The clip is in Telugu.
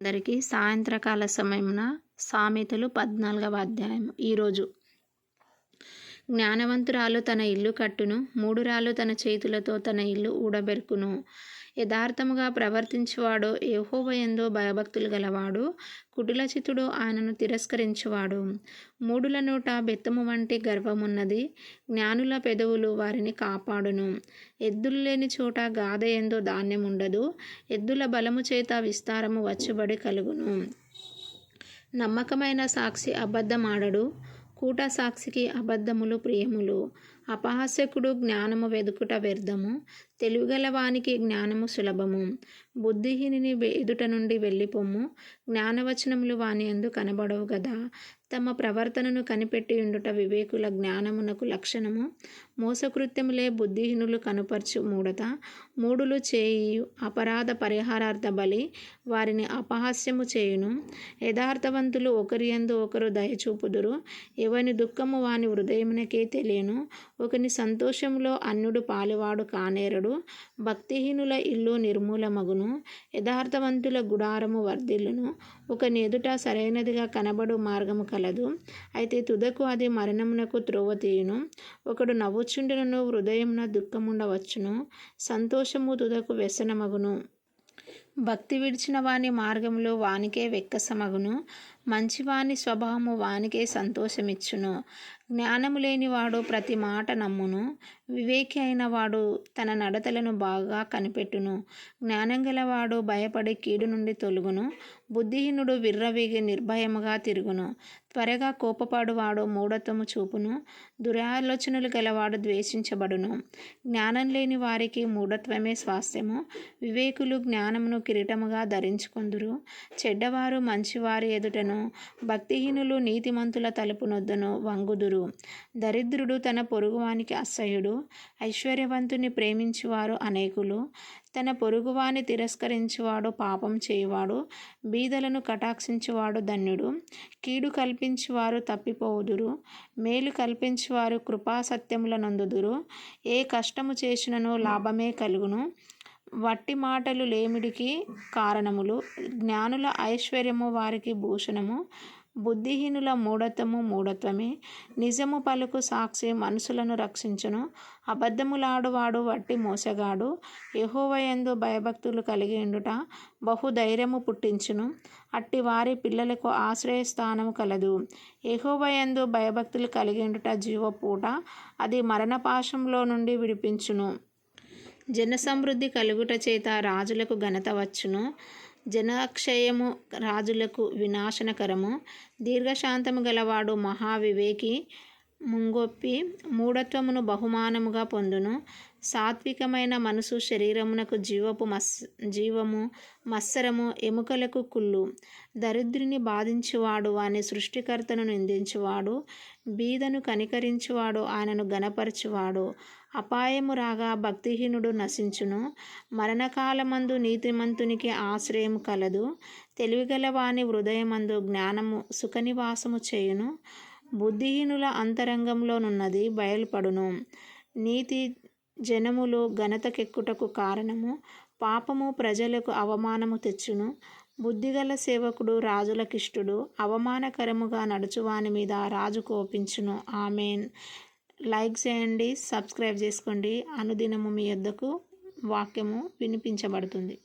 అందరికీ సాయంత్రకాల సమయమున సామెతలు పద్నాలుగవ అధ్యాయం ఈరోజు జ్ఞానవంతురాలు తన ఇల్లు కట్టును మూడు రాళ్ళు తన చేతులతో తన ఇల్లు ఊడబెరుకును. యథార్థముగా ప్రవర్తించువాడో ఎందో భయభక్తులు గలవాడు కుటిలచితుడు ఆయనను తిరస్కరించువాడు. మూడుల నోట బెత్తము వంటి గర్వమున్నది జ్ఞానుల పెదవులు వారిని కాపాడును. ఎద్దులు లేని చోట గాథ ఎందో ధాన్యం ఉండదు ఎద్దుల బలము చేత విస్తారము వచ్చుబడి కలుగును. నమ్మకమైన సాక్షి అబద్ధమాడడు కూట సాక్షికి అబద్ధములు ప్రియములు అపహాస్యకుడు జ్ఞానము వెదుకుట వ్యర్థము. తెలివిగలవానికి జ్ఞానము సులభము. బుద్ధిహీని ఎదుట నుండి వెళ్ళిపోము జ్ఞానవచనములు వాని ఎందు కనబడవు గదా. తమ ప్రవర్తనను కనిపెట్టి ఉండుట వివేకుల జ్ఞానమునకు లక్షణము. మోసకృత్యములే బుద్ధిహీనులు కనుపరచు మూడత. మూడులు చేయు అపరాధ పరిహారార్థ బలి వారిని అపహాస్యము చేయును. యథార్థవంతులు ఒకరి ఎందు ఒకరు దయచూపుదురు ఎవని దుఃఖము వాని హృదయమునకే తెలియను. ఒకని సంతోషంలో అన్నుడు పాలువాడు కానేరడు. భక్తిహీనుల ఇల్లు నిర్మూలమగును. యథార్థవంతుల గుడారము వర్ధిల్లును. ఒకని ఎదుట సరైనదిగా కనబడు మార్గము కలదు. అయితే తుదకు అది మరణమునకు త్రోవ తీయును. ఒకడు నవ్వుచుండునను హృదయమున దుఃఖముండవచ్చును. సంతోషము తుదకు వ్యసనమగును. భక్తి విడిచిన వాని మార్గంలో వానికే వెక్కసమగును. మంచివాని స్వభావము వానికే సంతోషమిచ్చును. జ్ఞానము లేనివాడు ప్రతి మాట నమ్మును. వివేకి అయిన వాడు తన నడతలను బాగా కనిపెట్టును. జ్ఞానం గలవాడు భయపడి కీడు నుండి తొలుగును. బుద్ధిహీనుడు విర్రవీగి నిర్భయముగా తిరుగును. త్వరగా కోపపాడువాడు మూఢత్వము చూపును. దురాలోచనలు గలవాడు ద్వేషించబడును. జ్ఞానం లేని వారికి మూఢత్వమే స్వాస్థ్యము. వివేకులు జ్ఞానమును కిరీటముగా ధరించుకుందురు. చెడ్డవారు మంచివారి ఎదుటను భక్తిహీనులు నీతిమంతుల తలుపునొద్దను వంగుదురు. దరిద్రుడు తన పొరుగువానికి అసహ్యుడు ఐశ్వర్యవంతుని ప్రేమించువారు అనేకులు. తన పొరుగువాని తిరస్కరించువాడు పాపం చేయువాడు బీదలను కటాక్షించువాడు ధన్యుడు. కీడు కల్పించువారు తప్పిపోవుదురు. మేలు కల్పించువారు కృపాసత్యముల నందుదురు. ఏ కష్టము చేసినను లాభమే కలుగును. వట్టి మాటలు లేమిడికి కారణములు జ్ఞానుల ఐశ్వర్యము వారికి భూషణము బుద్ధిహీనుల మూఢత్వము మూఢత్వమే. నిజము పలుకు సాక్షి మనసులను రక్షించును. అబద్ధములాడువాడు వట్టి మోసగాడు. యహోవయందు భయభక్తులు కలిగి ఉండుట బహుధైర్యము పుట్టించును. అట్టి వారి పిల్లలకు ఆశ్రయస్థానము కలదు. యహోవయందు భయభక్తులు కలిగి ఉండుట జీవపూట అది మరణపాశంలో నుండి విడిపించును. జన సమృద్ధి కలుగుట చేత రాజులకు ఘనత వచ్చును. జనక్షయము రాజులకు వినాశనకరము. దీర్ఘశాంతము గలవాడు మహావివేకి ముంగొప్పి మూఢత్వమును బహుమానముగా పొందును. సాత్వికమైన మనసు శరీరమునకు జీవపు మస్ జీవము మత్సరము ఎముకలకు కుళ్ళు. దరిద్రుని బాధించువాడు వాని సృష్టికర్తను నిందించువాడు. బీదను కనికరించువాడు ఆయనను గనపరచువాడు అపాయము రాగా భక్తిహీనుడు నశించును. మరణకాలమందు నీతిమంతునికి ఆశ్రయం కలదు. తెలివిగల వాని హృదయమందు జ్ఞానము సుఖనివాసము చేయును. బుద్ధిహీనుల అంతరంగంలోనున్నది బయలుపడును. నీతి జనములు ఘనతకెక్కుటకు కారణము పాపము ప్రజలకు అవమానము తెచ్చును. బుద్ధిగల సేవకుడు రాజులకిష్టుడు అవమానకరముగా నడుచువాని మీద రాజు కోపించును. ఆమెన్. లైక్ చేయండి సబ్స్క్రైబ్ చేసుకోండి. అనుదినము మీ యొద్దకు వాక్యము వినిపించబడుతుంది.